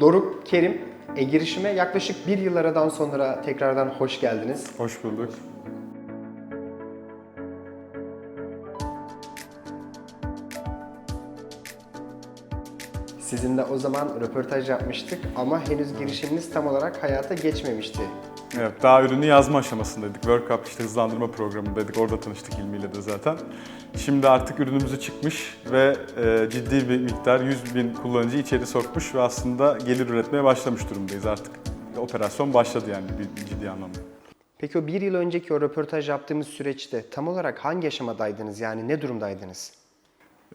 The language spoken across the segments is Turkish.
Doruk, Kerim, e, girişime yaklaşık bir yıl aradan sonra tekrardan hoş geldiniz. Hoş bulduk. Sizinle o zaman röportaj yapmıştık ama henüz girişiminiz tam olarak hayata geçmemişti. Evet, daha ürünü yazma aşamasındaydık. World Cup işte hızlandırma programındaydık. Orada tanıştık İlmi ile de zaten. Şimdi artık ürünümüzü çıkmış ve e, ciddi bir miktar 100 bin kullanıcı içeri sokmuş ve aslında gelir üretmeye başlamış durumdayız artık. Operasyon başladı yani bir ciddi anlamda. Peki o bir yıl önceki o röportaj yaptığımız süreçte tam olarak hangi aşamadaydınız yani ne durumdaydınız?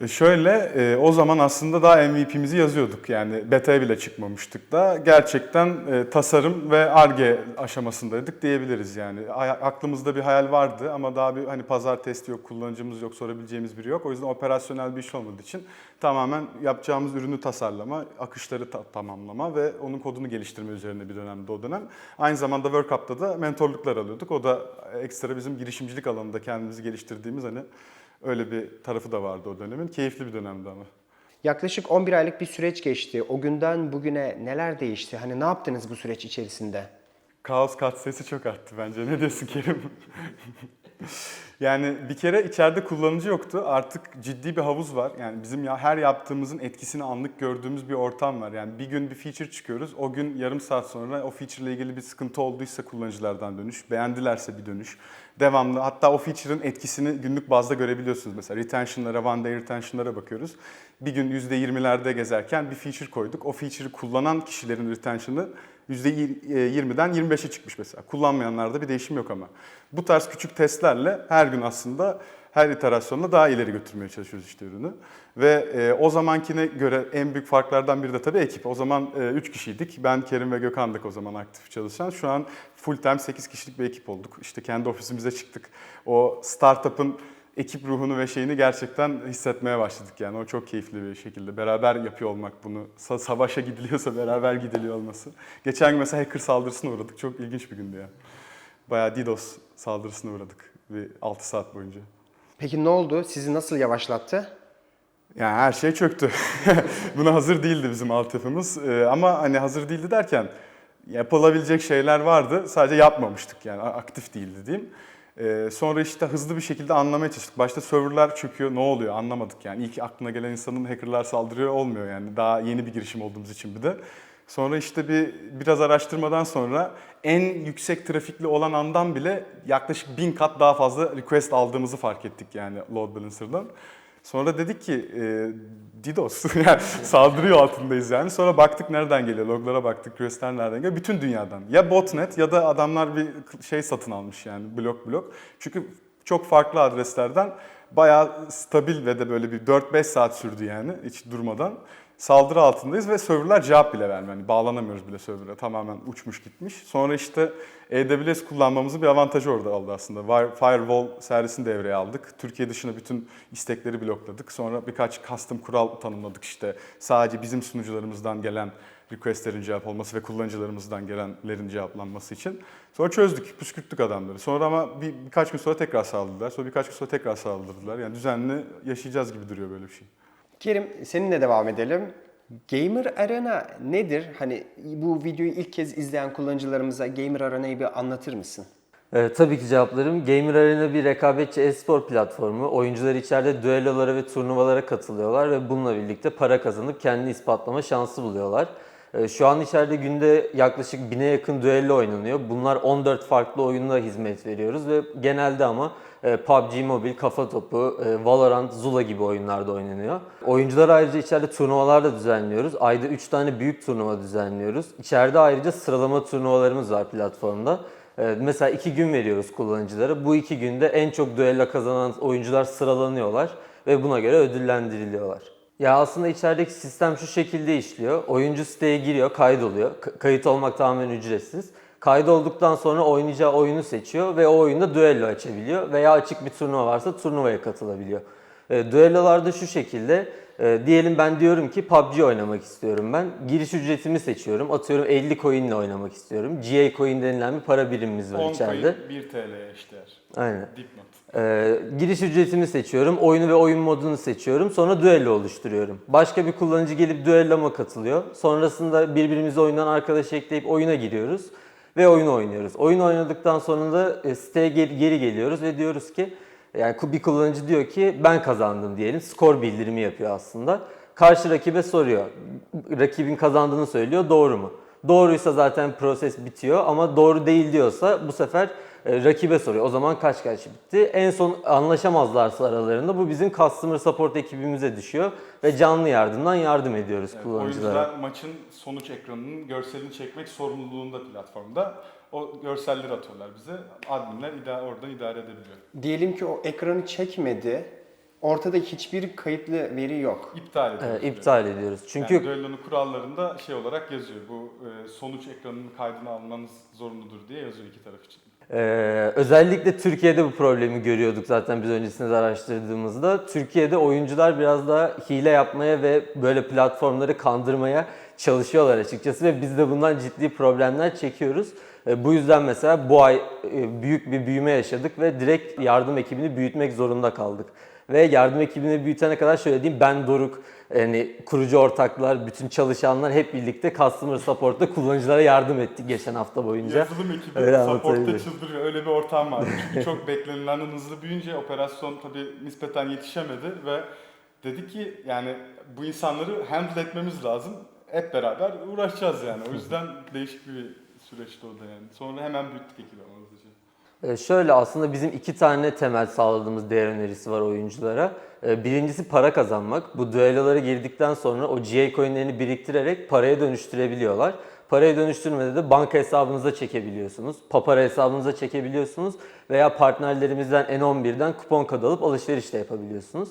E, Şöyle, e, o zaman aslında daha MVP'mizi yazıyorduk yani beta'ya bile çıkmamıştık da gerçekten e, tasarım ve ARGE aşamasındaydık diyebiliriz yani. Aklımızda bir hayal vardı ama daha bir hani pazar testi yok, kullanıcımız yok, sorabileceğimiz biri yok. O yüzden operasyonel bir iş olmadığı için tamamen yapacağımız ürünü tasarlama, akışları ta- tamamlama ve onun kodunu geliştirme üzerine bir dönemdi o dönem. Aynı zamanda World Cup'ta da mentorluklar alıyorduk. O da ekstra bizim girişimcilik alanında kendimizi geliştirdiğimiz hani Öyle bir tarafı da vardı o dönemin. Keyifli bir dönemdi ama. Yaklaşık 11 aylık bir süreç geçti. O günden bugüne neler değişti? Hani ne yaptınız bu süreç içerisinde? Kaos kat sesi çok arttı bence. Ne diyorsun Kerim? yani bir kere içeride kullanıcı yoktu. Artık ciddi bir havuz var. Yani bizim ya her yaptığımızın etkisini anlık gördüğümüz bir ortam var. Yani bir gün bir feature çıkıyoruz. O gün yarım saat sonra o feature ile ilgili bir sıkıntı olduysa kullanıcılardan dönüş, beğendilerse bir dönüş. Devamlı hatta o feature'ın etkisini günlük bazda görebiliyorsunuz. Mesela retention'lara, one day retention'lara bakıyoruz. Bir gün %20'lerde gezerken bir feature koyduk. O feature'ı kullanan kişilerin retention'ı %20'den 25'e çıkmış mesela. Kullanmayanlarda bir değişim yok ama. Bu tarz küçük testlerle her gün aslında her iterasyonla daha ileri götürmeye çalışıyoruz işte ürünü. Ve e, o zamankine göre en büyük farklardan biri de tabii ekip. O zaman 3 kişiydik. Ben, Kerim ve Gökhan'dık o zaman aktif çalışan. Şu an full time 8 kişilik bir ekip olduk. İşte kendi ofisimize çıktık. O startup'ın ekip ruhunu ve şeyini gerçekten hissetmeye başladık yani. O çok keyifli bir şekilde. Beraber yapıyor olmak bunu. Sa- savaşa gidiliyorsa beraber gidiliyor olması. Geçen gün mesela hacker saldırısına uğradık. Çok ilginç bir gündü ya. Bayağı DDoS saldırısına uğradık. Bir 6 saat boyunca. Peki ne oldu? Sizi nasıl yavaşlattı? Yani her şey çöktü. Buna hazır değildi bizim altyapımız. Ee, ama hani hazır değildi derken yapılabilecek şeyler vardı. Sadece yapmamıştık yani aktif değildi diyeyim. Ee, sonra işte hızlı bir şekilde anlamaya çalıştık. Başta serverlar çöküyor, ne oluyor anlamadık yani. İlk aklına gelen insanın hackerlar saldırıyor olmuyor yani. Daha yeni bir girişim olduğumuz için bir de. Sonra işte bir biraz araştırmadan sonra en yüksek trafikli olan andan bile yaklaşık bin kat daha fazla request aldığımızı fark ettik yani load balancer'dan. Sonra dedik ki e, DDoS yani saldırıyor altındayız yani. Sonra baktık nereden geliyor, loglara baktık, requestler nereden geliyor. Bütün dünyadan. Ya botnet ya da adamlar bir şey satın almış yani blok blok. Çünkü çok farklı adreslerden bayağı stabil ve de böyle bir 4-5 saat sürdü yani hiç durmadan. Saldırı altındayız ve serverlar cevap bile vermiyor. Yani bağlanamıyoruz bile server'a. Tamamen uçmuş gitmiş. Sonra işte AWS kullanmamızın bir avantajı orada oldu aslında. Firewall servisini devreye aldık. Türkiye dışına bütün istekleri blokladık. Sonra birkaç custom kural tanımladık işte. Sadece bizim sunucularımızdan gelen requestlerin cevap olması ve kullanıcılarımızdan gelenlerin cevaplanması için. Sonra çözdük, püskürttük adamları. Sonra ama bir, birkaç gün sonra tekrar sağladılar. Sonra birkaç gün sonra tekrar sağladılar. Yani düzenli yaşayacağız gibi duruyor böyle bir şey. Kerim seninle devam edelim. Gamer Arena nedir? Hani bu videoyu ilk kez izleyen kullanıcılarımıza Gamer Arena'yı bir anlatır mısın? Evet, tabii ki cevaplarım. Gamer Arena bir rekabetçi e-spor platformu. Oyuncular içeride düellolara ve turnuvalara katılıyorlar ve bununla birlikte para kazanıp kendini ispatlama şansı buluyorlar. Ee, Şu an içeride günde yaklaşık bine yakın düello oynanıyor. Bunlar 14 farklı oyunda hizmet veriyoruz ve genelde ama e, PUBG Mobile, Kafa Topu, e, Valorant, Zula gibi oyunlarda oynanıyor. Oyuncular ayrıca içeride turnuvalar da düzenliyoruz. Ayda 3 tane büyük turnuva düzenliyoruz. İçeride ayrıca sıralama turnuvalarımız var platformda. Ee, Mesela iki gün veriyoruz kullanıcılara. Bu iki günde en çok düello kazanan oyuncular sıralanıyorlar ve buna göre ödüllendiriliyorlar. Ya aslında içerideki sistem şu şekilde işliyor. Oyuncu siteye giriyor, kaydoluyor. K- kayıt olmak tamamen ücretsiz. Kaydolduktan sonra oynayacağı oyunu seçiyor ve o oyunda düello açabiliyor. Veya açık bir turnuva varsa turnuvaya katılabiliyor. E, düellolarda şu şekilde e, diyelim ben diyorum ki PUBG oynamak istiyorum ben. Giriş ücretimi seçiyorum. Atıyorum 50 coin ile oynamak istiyorum. GA coin denilen bir para birimimiz var 10 içeride. coin 1 TL'ye eşdeğer. Aynen. Dipnot. Ee, giriş ücretimi seçiyorum, oyunu ve oyun modunu seçiyorum, sonra düello oluşturuyorum. Başka bir kullanıcı gelip düelloma katılıyor. Sonrasında birbirimize oyundan arkadaş ekleyip oyuna giriyoruz ve oyunu oynuyoruz. Oyun oynadıktan sonra da e, siteye geri, geri geliyoruz ve diyoruz ki, yani bir kullanıcı diyor ki ben kazandım diyelim, skor bildirimi yapıyor aslında. Karşı rakibe soruyor, rakibin kazandığını söylüyor, doğru mu? Doğruysa zaten proses bitiyor ama doğru değil diyorsa bu sefer e, rakibe soruyor. O zaman kaç kaç bitti? En son anlaşamazlarsa aralarında bu bizim customer support ekibimize düşüyor ve canlı yardımdan yardım ediyoruz Evet, kullanıcılara. oyuncular maçın sonuç ekranının görselini çekmek sorumluluğunda platformda. O görselleri atıyorlar bize. Adminler ida oradan idare edebiliyor. Diyelim ki o ekranı çekmedi. Ortada hiçbir kayıtlı veri yok. İptal ediyoruz. E, direkt. iptal ediyoruz. Çünkü yani düellonun kurallarında şey olarak yazıyor. Bu e, sonuç ekranının kaydını almanız zorunludur diye yazıyor iki taraf için. Ee, özellikle Türkiye'de bu problemi görüyorduk zaten biz öncesinde araştırdığımızda. Türkiye'de oyuncular biraz daha hile yapmaya ve böyle platformları kandırmaya çalışıyorlar açıkçası ve biz de bundan ciddi problemler çekiyoruz. Ee, bu yüzden mesela bu ay e, büyük bir büyüme yaşadık ve direkt yardım ekibini büyütmek zorunda kaldık. Ve yardım ekibini büyütene kadar şöyle diyeyim ben Doruk, yani kurucu ortaklar, bütün çalışanlar hep birlikte Customer Support'ta kullanıcılara yardım ettik geçen hafta boyunca. Yazılım ekibi Öyle support'ta çıldırıyor. Öyle bir ortam var. Çünkü çok beklenilenden hızlı büyüyünce operasyon tabii nispeten yetişemedi ve dedi ki yani bu insanları handle etmemiz lazım. Hep beraber uğraşacağız yani. O yüzden değişik bir süreçti o da yani. Sonra hemen büyüttük ekibi ama hızlıca. Ee, Şöyle aslında bizim iki tane temel sağladığımız değer önerisi var oyunculara. Ee, Birincisi para kazanmak. Bu düellolara girdikten sonra o GA coinlerini biriktirerek paraya dönüştürebiliyorlar. Paraya dönüştürmede de banka hesabınıza çekebiliyorsunuz. Papara hesabınıza çekebiliyorsunuz. Veya partnerlerimizden N11'den kupon kod alıp alışveriş de yapabiliyorsunuz.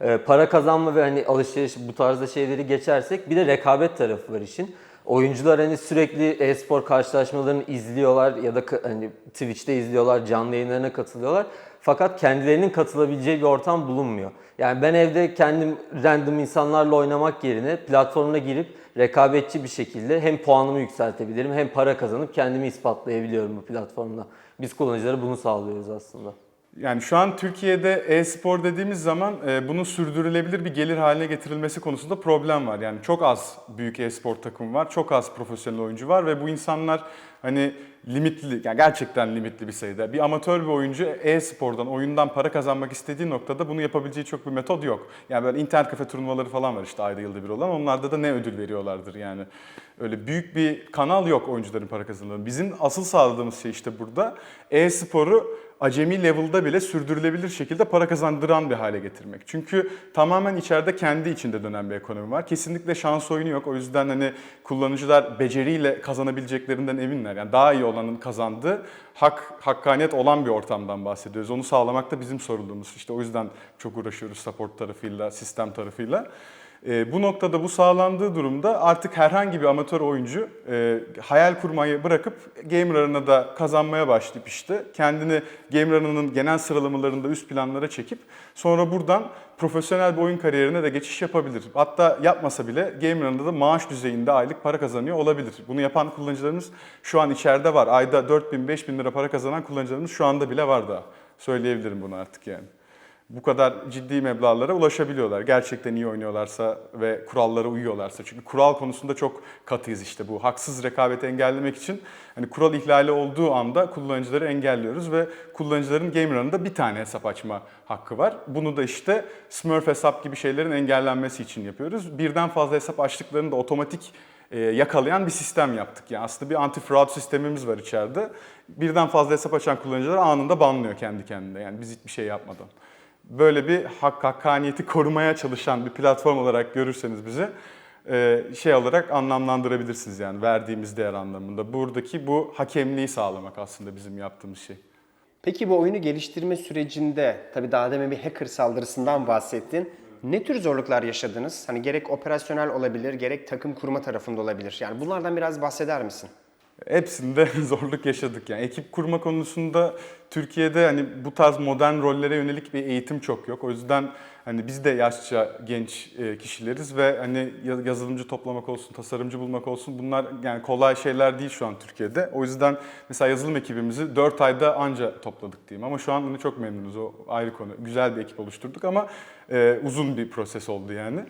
Ee, Para kazanma ve hani alışveriş bu tarzda şeyleri geçersek bir de rekabet tarafı var işin. Oyuncular hani sürekli e-spor karşılaşmalarını izliyorlar ya da hani Twitch'te izliyorlar, canlı yayınlarına katılıyorlar. Fakat kendilerinin katılabileceği bir ortam bulunmuyor. Yani ben evde kendim random insanlarla oynamak yerine platformuna girip rekabetçi bir şekilde hem puanımı yükseltebilirim hem para kazanıp kendimi ispatlayabiliyorum bu platformda. Biz kullanıcılara bunu sağlıyoruz aslında. Yani şu an Türkiye'de e-spor dediğimiz zaman e, bunun sürdürülebilir bir gelir haline getirilmesi konusunda problem var. Yani çok az büyük e-spor takımı var, çok az profesyonel oyuncu var ve bu insanlar hani limitli, yani gerçekten limitli bir sayıda. Bir amatör bir oyuncu e-spordan, oyundan para kazanmak istediği noktada bunu yapabileceği çok bir metod yok. Yani böyle internet kafe turnuvaları falan var işte ayda yılda bir olan. Onlarda da ne ödül veriyorlardır yani. Öyle büyük bir kanal yok oyuncuların para kazandığı. Bizim asıl sağladığımız şey işte burada e-sporu acemi level'da bile sürdürülebilir şekilde para kazandıran bir hale getirmek. Çünkü tamamen içeride kendi içinde dönen bir ekonomi var. Kesinlikle şans oyunu yok. O yüzden hani kullanıcılar beceriyle kazanabileceklerinden eminler. Yani daha iyi olanın kazandığı hak, hakkaniyet olan bir ortamdan bahsediyoruz. Onu sağlamak da bizim sorumluluğumuz. İşte o yüzden çok uğraşıyoruz support tarafıyla, sistem tarafıyla. E, bu noktada bu sağlandığı durumda artık herhangi bir amatör oyuncu e, hayal kurmayı bırakıp Gamer Arena'da kazanmaya başlayıp işte kendini Gamer Arena'nın genel sıralamalarında üst planlara çekip sonra buradan profesyonel bir oyun kariyerine de geçiş yapabilir. Hatta yapmasa bile Gamer Arena'da da maaş düzeyinde aylık para kazanıyor olabilir. Bunu yapan kullanıcılarımız şu an içeride var. Ayda 4000-5000 lira para kazanan kullanıcılarımız şu anda bile var da. Söyleyebilirim bunu artık yani bu kadar ciddi meblağlara ulaşabiliyorlar. Gerçekten iyi oynuyorlarsa ve kurallara uyuyorlarsa. Çünkü kural konusunda çok katıyız işte bu. Haksız rekabeti engellemek için hani kural ihlali olduğu anda kullanıcıları engelliyoruz ve kullanıcıların Gamer'ın bir tane hesap açma hakkı var. Bunu da işte Smurf hesap gibi şeylerin engellenmesi için yapıyoruz. Birden fazla hesap açtıklarında otomatik e, yakalayan bir sistem yaptık. Yani aslında bir anti-fraud sistemimiz var içeride. Birden fazla hesap açan kullanıcılar anında banlıyor kendi kendine. Yani biz hiçbir şey yapmadan böyle bir hak hakkaniyeti korumaya çalışan bir platform olarak görürseniz bizi e, şey olarak anlamlandırabilirsiniz yani verdiğimiz değer anlamında. Buradaki bu hakemliği sağlamak aslında bizim yaptığımız şey. Peki bu oyunu geliştirme sürecinde, tabii daha demin bir hacker saldırısından bahsettin. Ne tür zorluklar yaşadınız? Hani gerek operasyonel olabilir, gerek takım kurma tarafında olabilir. Yani bunlardan biraz bahseder misin? Hepsinde zorluk yaşadık yani. Ekip kurma konusunda Türkiye'de hani bu tarz modern rollere yönelik bir eğitim çok yok. O yüzden Hani biz de yaşça genç e, kişileriz ve hani ya- yazılımcı toplamak olsun, tasarımcı bulmak olsun bunlar yani kolay şeyler değil şu an Türkiye'de. O yüzden mesela yazılım ekibimizi 4 ayda anca topladık diyeyim ama şu an hani çok memnunuz o ayrı konu. Güzel bir ekip oluşturduk ama e, uzun bir proses oldu yani.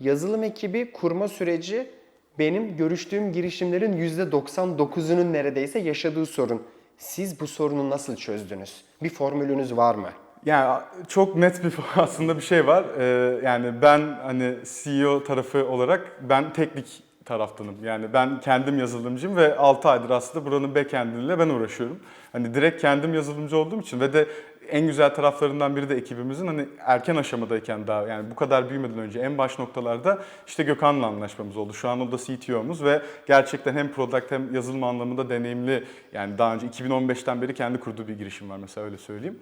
Yazılım ekibi kurma süreci benim görüştüğüm girişimlerin %99'unun neredeyse yaşadığı sorun. Siz bu sorunu nasıl çözdünüz? Bir formülünüz var mı? Yani çok net bir aslında bir şey var. Ee, yani ben hani CEO tarafı olarak ben teknik taraftanım. Yani ben kendim yazılımcıyım ve 6 aydır aslında buranın backend'iyle ben uğraşıyorum. Hani direkt kendim yazılımcı olduğum için ve de en güzel taraflarından biri de ekibimizin hani erken aşamadayken daha yani bu kadar büyümeden önce en baş noktalarda işte Gökhan'la anlaşmamız oldu. Şu an o da CTO'muz ve gerçekten hem product hem yazılım anlamında deneyimli yani daha önce 2015'ten beri kendi kurduğu bir girişim var mesela öyle söyleyeyim.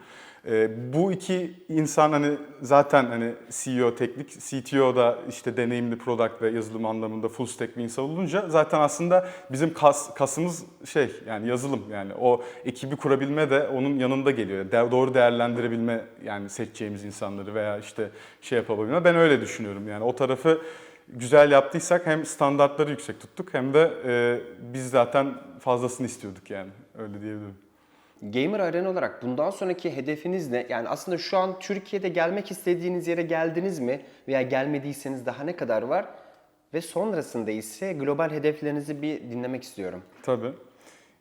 Ee, bu iki insan hani zaten hani CEO teknik, CTO da işte deneyimli product ve yazılım anlamında full stack bir insan olunca zaten aslında bizim kas, kasımız şey yani yazılım yani o ekibi kurabilme de onun yanında geliyor. De- doğru değerlendirebilme yani seçeceğimiz insanları veya işte şey yapabilme ben öyle düşünüyorum yani o tarafı güzel yaptıysak hem standartları yüksek tuttuk hem de e, biz zaten fazlasını istiyorduk yani öyle diyebilirim. Gamer Arena olarak bundan sonraki hedefiniz ne? Yani aslında şu an Türkiye'de gelmek istediğiniz yere geldiniz mi? Veya gelmediyseniz daha ne kadar var? Ve sonrasında ise global hedeflerinizi bir dinlemek istiyorum. Tabii.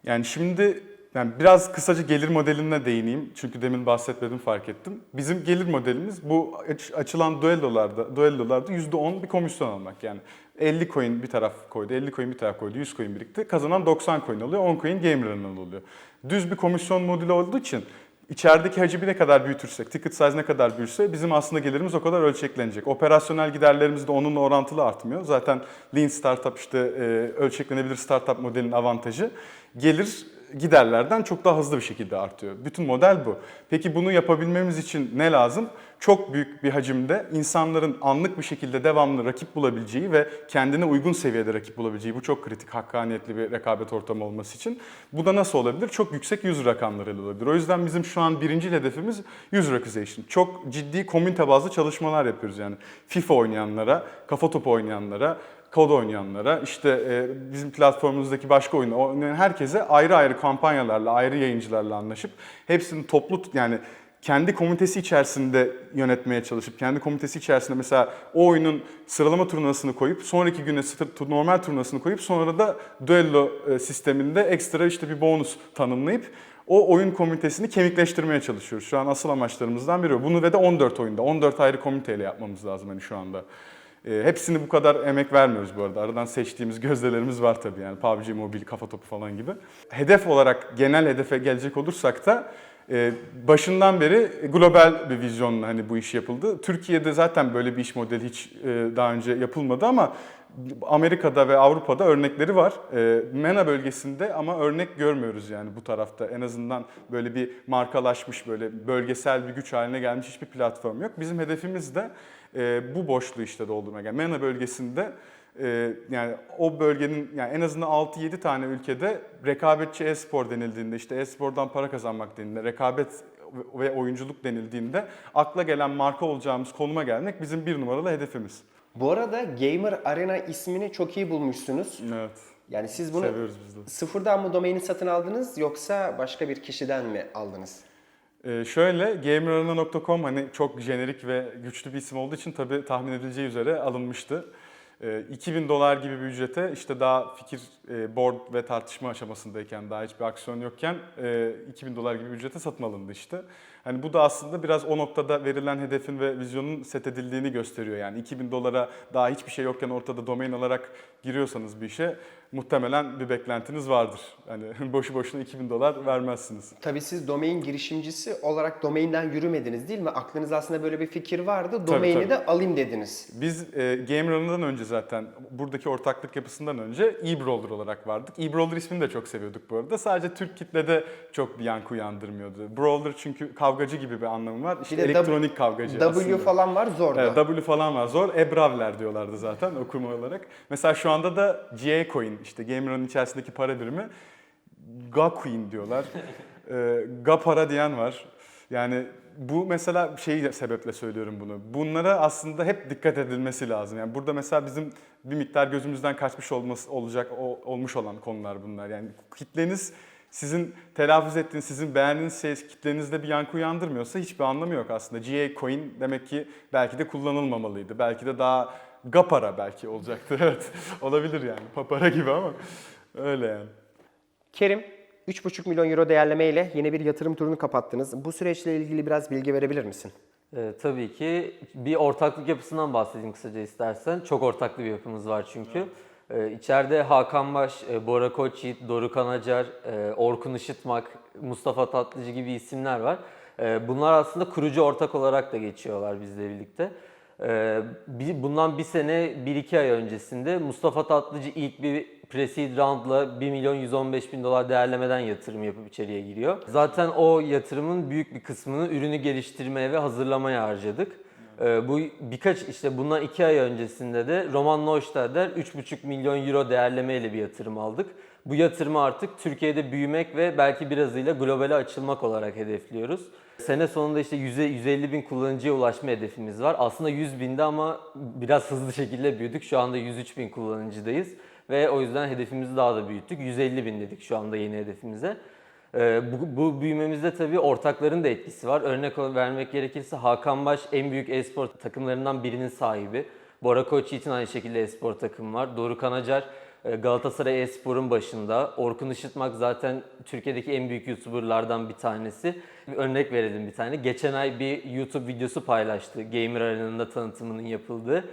Yani şimdi yani biraz kısaca gelir modeline değineyim. Çünkü demin bahsetmedim fark ettim. Bizim gelir modelimiz bu aç- açılan duellolarda, duellolarda %10 bir komisyon almak. Yani 50 coin bir taraf koydu, 50 coin bir taraf koydu, 100 coin birikti. Kazanan 90 coin oluyor, 10 coin gamer'ın oluyor. Düz bir komisyon modülü olduğu için içerideki hacmi ne kadar büyütürsek, ticket size ne kadar büyürse bizim aslında gelirimiz o kadar ölçeklenecek. Operasyonel giderlerimiz de onunla orantılı artmıyor. Zaten Lean Startup işte e, ölçeklenebilir startup modelinin avantajı gelir giderlerden çok daha hızlı bir şekilde artıyor. Bütün model bu. Peki bunu yapabilmemiz için ne lazım? Çok büyük bir hacimde insanların anlık bir şekilde devamlı rakip bulabileceği ve kendine uygun seviyede rakip bulabileceği bu çok kritik hakkaniyetli bir rekabet ortamı olması için. Bu da nasıl olabilir? Çok yüksek user rakamlarıyla olabilir. O yüzden bizim şu an birinci hedefimiz user acquisition. Çok ciddi komünite bazlı çalışmalar yapıyoruz yani. FIFA oynayanlara, kafa topu oynayanlara, kod oynayanlara, işte e, bizim platformumuzdaki başka oyunu oynayan herkese ayrı ayrı kampanyalarla, ayrı yayıncılarla anlaşıp hepsini toplu yani kendi komitesi içerisinde yönetmeye çalışıp kendi komitesi içerisinde mesela o oyunun sıralama turnuvasını koyup sonraki güne normal turnuvasını koyup sonra da duello e, sisteminde ekstra işte bir bonus tanımlayıp o oyun komitesini kemikleştirmeye çalışıyoruz. Şu an asıl amaçlarımızdan biri. Bunu ve de 14 oyunda, 14 ayrı komiteyle yapmamız lazım hani şu anda. E, hepsini bu kadar emek vermiyoruz bu arada. Aradan seçtiğimiz gözdelerimiz var tabii yani PUBG Mobile, Kafa Topu falan gibi. Hedef olarak genel hedefe gelecek olursak da başından beri global bir vizyonla hani bu iş yapıldı. Türkiye'de zaten böyle bir iş modeli hiç e, daha önce yapılmadı ama Amerika'da ve Avrupa'da örnekleri var. E, MENA bölgesinde ama örnek görmüyoruz yani bu tarafta. En azından böyle bir markalaşmış, böyle bölgesel bir güç haline gelmiş hiçbir platform yok. Bizim hedefimiz de e, bu boşluğu işte doldurmak. Yani MENA bölgesinde e, yani o bölgenin yani en azından 6-7 tane ülkede rekabetçi e-spor denildiğinde işte e-spordan para kazanmak denildiğinde rekabet ve oyunculuk denildiğinde akla gelen marka olacağımız konuma gelmek bizim bir numaralı hedefimiz. Bu arada Gamer Arena ismini çok iyi bulmuşsunuz. Evet. Yani siz bunu Seviyoruz biz de. sıfırdan mı domaini satın aldınız yoksa başka bir kişiden mi aldınız? Ee, şöyle gamerarena.com hani çok jenerik ve güçlü bir isim olduğu için tabii tahmin edileceği üzere alınmıştı. Ee, 2000 dolar gibi bir ücrete işte daha fikir, e, board ve tartışma aşamasındayken daha hiçbir aksiyon yokken e, 2000 dolar gibi bir ücrete satın alındı işte. Hani bu da aslında biraz o noktada verilen hedefin ve vizyonun set edildiğini gösteriyor. Yani 2000 dolara daha hiçbir şey yokken ortada domain olarak giriyorsanız bir işe muhtemelen bir beklentiniz vardır. Hani boşu boşuna 2000 dolar vermezsiniz. Tabii siz domain girişimcisi olarak domainden yürümediniz değil mi? Aklınızda aslında böyle bir fikir vardı. Tabii, Domaini tabii. de alayım dediniz. Biz e, Game Run'dan önce zaten buradaki ortaklık yapısından önce e-Brawler olarak vardık. E-Brawler ismini de çok seviyorduk bu arada. Sadece Türk kitlede çok bir yankı uyandırmıyordu. Brawler çünkü kavgacı gibi bir anlamı var. İşte Bir de elektronik W- kavgacı W aslında. falan var zordu. Evet, W falan var zor. Ebravler diyorlardı zaten okuma olarak. Mesela şu anda da GA Coin işte Game Run'ın içerisindeki para birimi Ga Coin diyorlar. ee, Ga para diyen var. Yani bu mesela şey sebeple söylüyorum bunu. Bunlara aslında hep dikkat edilmesi lazım. Yani burada mesela bizim bir miktar gözümüzden kaçmış olması olacak o- olmuş olan konular bunlar. Yani kitleniz sizin telaffuz ettiğiniz, sizin beğendiğiniz şey kitlenizde bir yankı uyandırmıyorsa hiçbir anlamı yok aslında. GA coin demek ki belki de kullanılmamalıydı. Belki de daha gapara belki olacaktı. Evet. Olabilir yani. Papara gibi ama öyle yani. Kerim, 3,5 milyon euro değerlemeyle yeni bir yatırım turunu kapattınız. Bu süreçle ilgili biraz bilgi verebilir misin? Ee, tabii ki bir ortaklık yapısından bahsedeyim kısaca istersen. Çok ortaklı bir yapımız var çünkü. Ee, içeride Hakan Baş, e, Bora Koçyiğit, Doruk Anacar, e, Orkun Işıtmak, Mustafa Tatlıcı gibi isimler var. E, bunlar aslında kurucu ortak olarak da geçiyorlar bizle birlikte. Bir- bundan bir sene, bir iki ay öncesinde Mustafa Tatlıcı ilk bir pre-seed roundla 1 milyon 115 bin dolar değerlemeden yatırım yapıp içeriye giriyor. Zaten o yatırımın büyük bir kısmını ürünü geliştirmeye ve hazırlamaya harcadık. Ee, bu birkaç işte bundan iki ay öncesinde de Roman Neustadter 3,5 milyon euro değerlemeyle bir yatırım aldık. Bu yatırımı artık Türkiye'de büyümek ve belki birazıyla globale açılmak olarak hedefliyoruz. Sene sonunda işte 100'e 150 bin kullanıcıya ulaşma hedefimiz var. Aslında 100 binde ama biraz hızlı şekilde büyüdük. Şu anda 103 bin kullanıcıdayız. Ve o yüzden hedefimizi daha da büyüttük. 150 bin dedik şu anda yeni hedefimize. Ee, bu, bu büyümemizde tabii ortakların da etkisi var. Örnek vermek gerekirse Hakan Baş en büyük e-spor takımlarından birinin sahibi. Bora Koçyiğit'in aynı şekilde e-spor takımı var. Doruk Anacar e, Galatasaray e-sporun başında. Orkun Işıtmak zaten Türkiye'deki en büyük YouTuber'lardan bir tanesi. Bir örnek verelim bir tane. Geçen ay bir YouTube videosu paylaştı. Gamer Arena'nın tanıtımının yapıldığı.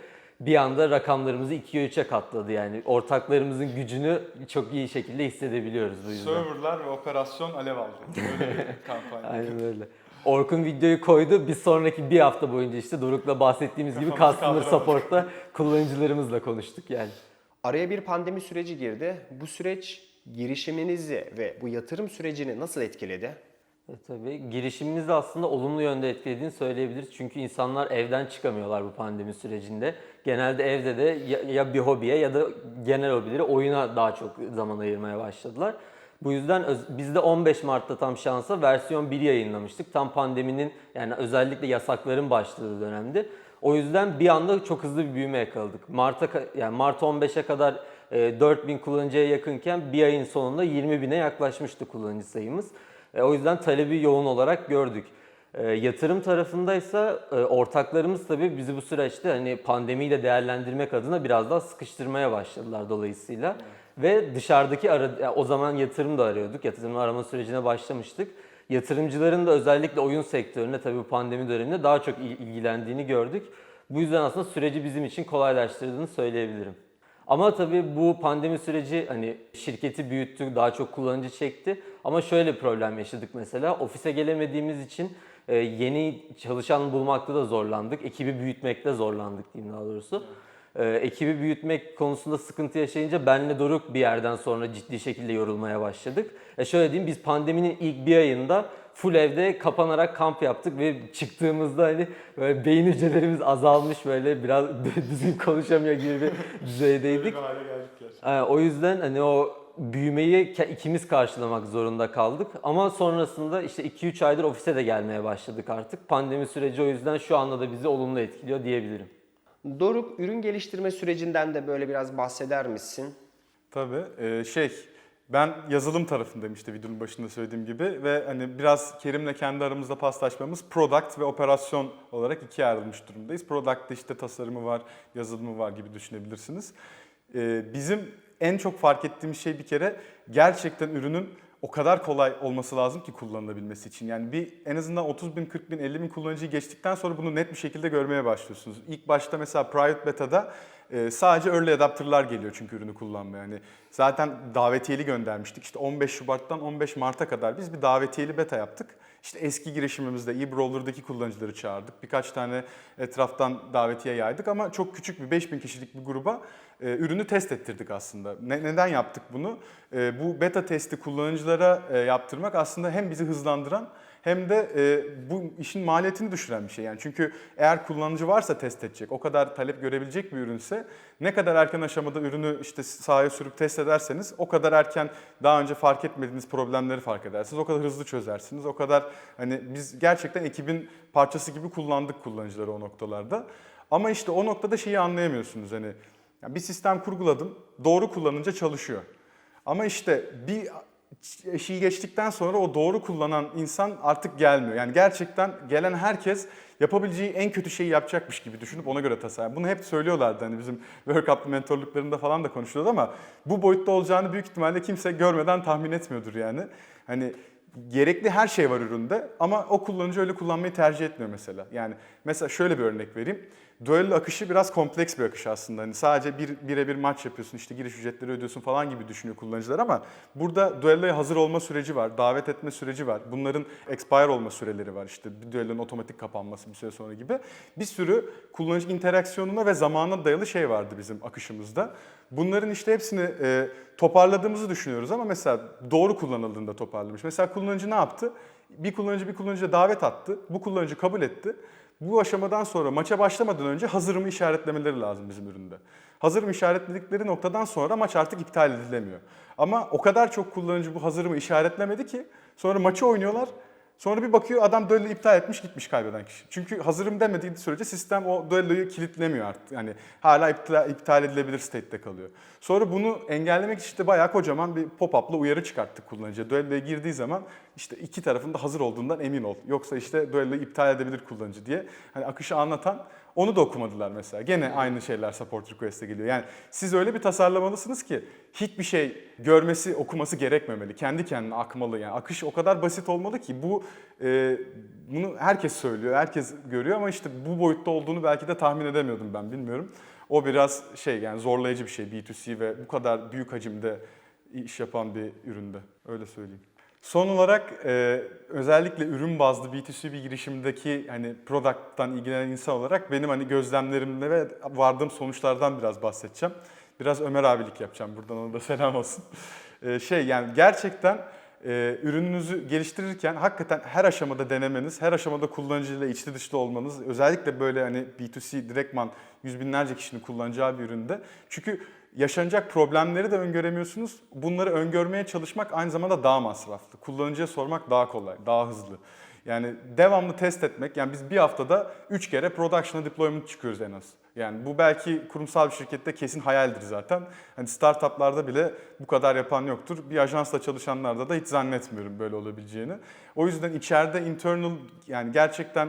Bir anda rakamlarımızı 2'ye 3'e katladı yani. Ortaklarımızın gücünü çok iyi şekilde hissedebiliyoruz bu yüzden. Serverlar ve operasyon alev aldı. Böyle bir kampanya. Aynen öyle. Orkun videoyu koydu. Bir sonraki bir hafta boyunca işte Doruk'la bahsettiğimiz gibi Customer. Support'ta kullanıcılarımızla konuştuk yani. Araya bir pandemi süreci girdi. Bu süreç girişiminizi ve bu yatırım sürecini nasıl etkiledi? E, tabii girişimimizi aslında olumlu yönde etkilediğini söyleyebiliriz. Çünkü insanlar evden çıkamıyorlar bu pandemi sürecinde. Genelde evde de ya, bir hobiye ya da genel hobileri oyuna daha çok zaman ayırmaya başladılar. Bu yüzden biz de 15 Mart'ta tam şansa versiyon 1 yayınlamıştık. Tam pandeminin yani özellikle yasakların başladığı dönemde. O yüzden bir anda çok hızlı bir büyüme yakaladık. Mart'a yani Mart 15'e kadar e, 4000 kullanıcıya yakınken bir ayın sonunda 20 bine yaklaşmıştı kullanıcı sayımız. E, o yüzden talebi yoğun olarak gördük. E, yatırım tarafındaysa e, ortaklarımız tabii bizi bu süreçte hani pandemiyi de değerlendirmek adına biraz daha sıkıştırmaya başladılar dolayısıyla. Ve dışarıdaki ara, yani o zaman yatırım da arıyorduk. Yatırım arama sürecine başlamıştık. Yatırımcıların da özellikle oyun sektörüne tabii pandemi döneminde daha çok il- ilgilendiğini gördük. Bu yüzden aslında süreci bizim için kolaylaştırdığını söyleyebilirim. Ama tabii bu pandemi süreci hani şirketi büyüttü, daha çok kullanıcı çekti. Ama şöyle problem yaşadık mesela. Ofise gelemediğimiz için e, yeni çalışan bulmakta da zorlandık. Ekibi büyütmekte zorlandık diyeyim daha doğrusu. E, ekibi büyütmek konusunda sıkıntı yaşayınca benle Doruk bir yerden sonra ciddi şekilde yorulmaya başladık. E şöyle diyeyim biz pandeminin ilk bir ayında full evde kapanarak kamp yaptık ve çıktığımızda hani böyle beyin hücrelerimiz azalmış böyle biraz düzgün konuşamıyor gibi bir düzeydeydik. Ee, o yüzden hani o büyümeyi ikimiz karşılamak zorunda kaldık. Ama sonrasında işte 2-3 aydır ofise de gelmeye başladık artık. Pandemi süreci o yüzden şu anda da bizi olumlu etkiliyor diyebilirim. Doruk, ürün geliştirme sürecinden de böyle biraz bahseder misin? Tabii. Ee, şey, ben yazılım tarafındayım işte videonun başında söylediğim gibi ve hani biraz Kerim'le kendi aramızda paslaşmamız product ve operasyon olarak ikiye ayrılmış durumdayız. Product'ta işte tasarımı var, yazılımı var gibi düşünebilirsiniz. Ee, bizim en çok fark ettiğimiz şey bir kere gerçekten ürünün o kadar kolay olması lazım ki kullanılabilmesi için. Yani bir en azından 30 bin, 40 bin, 50 bin kullanıcıyı geçtikten sonra bunu net bir şekilde görmeye başlıyorsunuz. İlk başta mesela private beta'da e, sadece early adapter'lar geliyor çünkü ürünü kullanmaya. Yani zaten davetiyeli göndermiştik. İşte 15 Şubat'tan 15 Mart'a kadar biz bir davetiyeli beta yaptık. İşte eski girişimimizde eBrawler'daki kullanıcıları çağırdık. Birkaç tane etraftan davetiye yaydık ama çok küçük bir 5000 kişilik bir gruba e, ürünü test ettirdik aslında. Ne- neden yaptık bunu? E, bu beta testi kullanıcılara e, yaptırmak aslında hem bizi hızlandıran hem de e, bu işin maliyetini düşüren bir şey. Yani çünkü eğer kullanıcı varsa test edecek, o kadar talep görebilecek bir ürünse ne kadar erken aşamada ürünü işte sahaya sürüp test ederseniz o kadar erken daha önce fark etmediğiniz problemleri fark edersiniz. O kadar hızlı çözersiniz. O kadar hani biz gerçekten ekibin parçası gibi kullandık kullanıcıları o noktalarda. Ama işte o noktada şeyi anlayamıyorsunuz hani yani bir sistem kurguladım, doğru kullanınca çalışıyor. Ama işte bir şeyi geçtikten sonra o doğru kullanan insan artık gelmiyor. Yani gerçekten gelen herkes yapabileceği en kötü şeyi yapacakmış gibi düşünüp ona göre tasarlıyor. Bunu hep söylüyorlardı hani bizim workup'lı mentorluklarında falan da konuşuluyordu ama bu boyutta olacağını büyük ihtimalle kimse görmeden tahmin etmiyordur yani. Hani gerekli her şey var üründe ama o kullanıcı öyle kullanmayı tercih etmiyor mesela. Yani mesela şöyle bir örnek vereyim. Duello akışı biraz kompleks bir akış aslında. Hani sadece bir birebir maç yapıyorsun, işte giriş ücretleri ödüyorsun falan gibi düşünüyor kullanıcılar ama burada Duello'ya hazır olma süreci var, davet etme süreci var. Bunların expire olma süreleri var. İşte bir Duello'nun otomatik kapanması bir süre sonra gibi. Bir sürü kullanıcı interaksiyonuna ve zamana dayalı şey vardı bizim akışımızda. Bunların işte hepsini e, toparladığımızı düşünüyoruz ama mesela doğru kullanıldığında toparlamış. Mesela kullanıcı ne yaptı? Bir kullanıcı bir kullanıcıya davet attı. Bu kullanıcı kabul etti. Bu aşamadan sonra maça başlamadan önce hazırımı işaretlemeleri lazım bizim üründe. Hazırım işaretledikleri noktadan sonra maç artık iptal edilemiyor. Ama o kadar çok kullanıcı bu hazırımı işaretlemedi ki sonra maçı oynuyorlar. Sonra bir bakıyor adam duello iptal etmiş gitmiş kaybeden kişi. Çünkü hazırım demediği sürece sistem o duelloyu kilitlemiyor artık. Yani hala iptal, iptal edilebilir state'de kalıyor. Sonra bunu engellemek için işte bayağı kocaman bir pop-up'la uyarı çıkarttık kullanıcıya. Duelloya girdiği zaman işte iki tarafın da hazır olduğundan emin ol. Yoksa işte duelloyu iptal edebilir kullanıcı diye. Hani akışı anlatan onu da okumadılar mesela. Gene aynı şeyler support request'e geliyor. Yani siz öyle bir tasarlamalısınız ki hiçbir şey görmesi, okuması gerekmemeli. Kendi kendine akmalı. Yani akış o kadar basit olmalı ki bu e, bunu herkes söylüyor, herkes görüyor ama işte bu boyutta olduğunu belki de tahmin edemiyordum ben bilmiyorum. O biraz şey yani zorlayıcı bir şey B2C ve bu kadar büyük hacimde iş yapan bir üründe. Öyle söyleyeyim. Son olarak e, özellikle ürün bazlı B2C bir girişimdeki hani product'tan ilgilenen insan olarak benim hani gözlemlerimle ve vardığım sonuçlardan biraz bahsedeceğim. Biraz Ömer abilik yapacağım buradan ona da selam olsun. E, şey yani gerçekten e, ürününüzü geliştirirken hakikaten her aşamada denemeniz, her aşamada kullanıcıyla içli dışlı olmanız, özellikle böyle hani B2C direktman yüz binlerce kişinin kullanacağı bir üründe. Çünkü yaşanacak problemleri de öngöremiyorsunuz. Bunları öngörmeye çalışmak aynı zamanda daha masraflı. Kullanıcıya sormak daha kolay, daha hızlı. Yani devamlı test etmek, yani biz bir haftada 3 kere production'a deployment çıkıyoruz en az. Yani bu belki kurumsal bir şirkette kesin hayaldir zaten. Hani startuplarda bile bu kadar yapan yoktur. Bir ajansla çalışanlarda da hiç zannetmiyorum böyle olabileceğini. O yüzden içeride internal yani gerçekten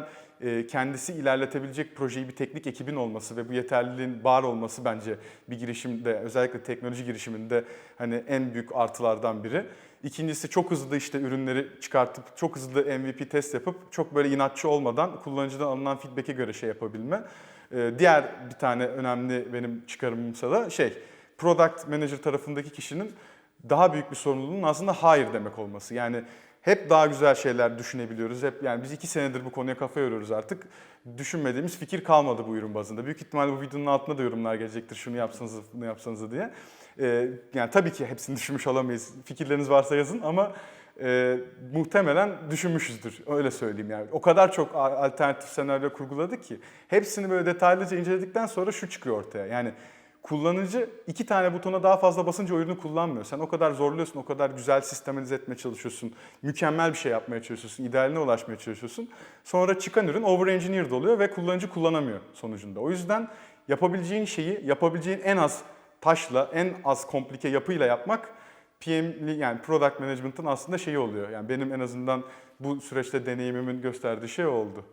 kendisi ilerletebilecek projeyi bir teknik ekibin olması ve bu yeterliliğin var olması bence bir girişimde özellikle teknoloji girişiminde hani en büyük artılardan biri. İkincisi çok hızlı işte ürünleri çıkartıp çok hızlı MVP test yapıp çok böyle inatçı olmadan kullanıcıdan alınan feedback'e göre şey yapabilme. Ee, Diğer bir tane önemli benim çıkarımımsa da şey product manager tarafındaki kişinin daha büyük bir sorumluluğun aslında hayır demek olması. Yani hep daha güzel şeyler düşünebiliyoruz. Hep yani biz iki senedir bu konuya kafa yoruyoruz artık. Düşünmediğimiz fikir kalmadı bu ürün bazında. Büyük ihtimalle bu videonun altında da yorumlar gelecektir. Şunu yapsanız, bunu yapsanız diye. Ee, yani tabii ki hepsini düşünmüş olamayız. Fikirleriniz varsa yazın ama e, muhtemelen düşünmüşüzdür. Öyle söyleyeyim yani. O kadar çok alternatif senaryo kurguladık ki hepsini böyle detaylıca inceledikten sonra şu çıkıyor ortaya. Yani kullanıcı iki tane butona daha fazla basınca o ürünü kullanmıyor. Sen o kadar zorluyorsun, o kadar güzel sistematize etmeye çalışıyorsun. Mükemmel bir şey yapmaya çalışıyorsun, idealine ulaşmaya çalışıyorsun. Sonra çıkan ürün over-engineered oluyor ve kullanıcı kullanamıyor sonucunda. O yüzden yapabileceğin şeyi, yapabileceğin en az taşla, en az komplike yapıyla yapmak PM'li yani Product Management'ın aslında şeyi oluyor. Yani benim en azından bu süreçte deneyimimin gösterdiği şey oldu.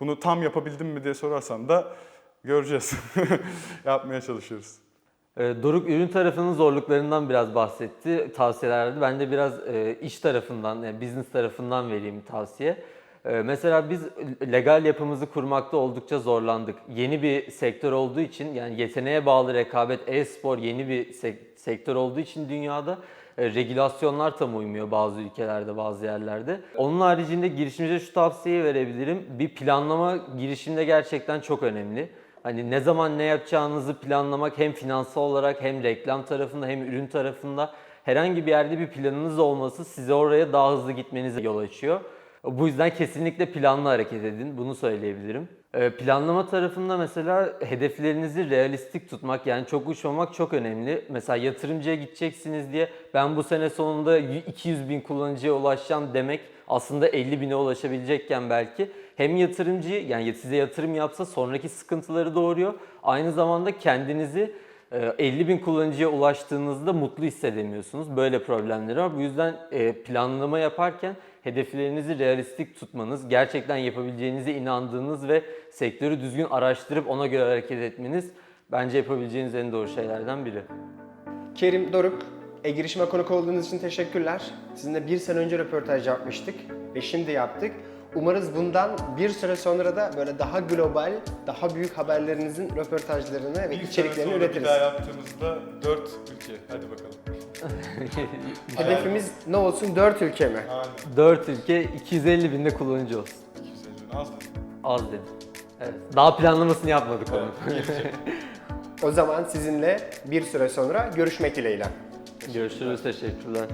Bunu tam yapabildim mi diye sorarsan da göreceğiz. Yapmaya çalışıyoruz. Ee, Doruk ürün tarafının zorluklarından biraz bahsetti, tavsiyeler verdi. Ben de biraz e, iş tarafından, yani business tarafından vereyim tavsiye. Ee, Mesela biz legal yapımızı kurmakta oldukça zorlandık. Yeni bir sektör olduğu için yani yeteneğe bağlı rekabet, e-spor yeni bir sek- sektör olduğu için dünyada e, regülasyonlar tam uymuyor bazı ülkelerde, bazı yerlerde. Onun haricinde girişimciye şu tavsiyeyi verebilirim. Bir planlama girişimde gerçekten çok önemli. Hani ne zaman ne yapacağınızı planlamak hem finansal olarak hem reklam tarafında hem ürün tarafında herhangi bir yerde bir planınız olması size oraya daha hızlı gitmenize yol açıyor. Bu yüzden kesinlikle planlı hareket edin. Bunu söyleyebilirim. Ee, Planlama tarafında mesela hedeflerinizi realistik tutmak yani çok uçmamak çok önemli. Mesela yatırımcıya gideceksiniz diye ben bu sene sonunda 200 bin kullanıcıya ulaşacağım demek aslında 50 bine ulaşabilecekken belki hem yatırımcı yani size yatırım yapsa sonraki sıkıntıları doğuruyor. Aynı zamanda kendinizi e, 50 bin kullanıcıya ulaştığınızda mutlu hissedemiyorsunuz. Böyle problemleri var. Bu yüzden e, planlama yaparken hedeflerinizi realistik tutmanız, gerçekten yapabileceğinize inandığınız ve sektörü düzgün araştırıp ona göre hareket etmeniz bence yapabileceğiniz en doğru şeylerden biri. Kerim Doruk, e-girişime konuk olduğunuz için teşekkürler. Sizinle bir sene önce röportaj yapmıştık ve şimdi yaptık. Umarız bundan bir süre sonra da böyle daha global, daha büyük haberlerinizin röportajlarını ve Bir sene içeriklerini sonra üretiriz. Bir daha yaptığımızda 4 ülke. Hadi bakalım. Hedefimiz ne olsun? 4 ülke mi? Aynen. 4 ülke 250 binde kullanıcı olsun. 250 bin az mı? Az dedim. Evet. Daha planlamasını yapmadık onu. O zaman sizinle bir süre sonra görüşmek dileğiyle. Görüşürüz. Teşekkürler.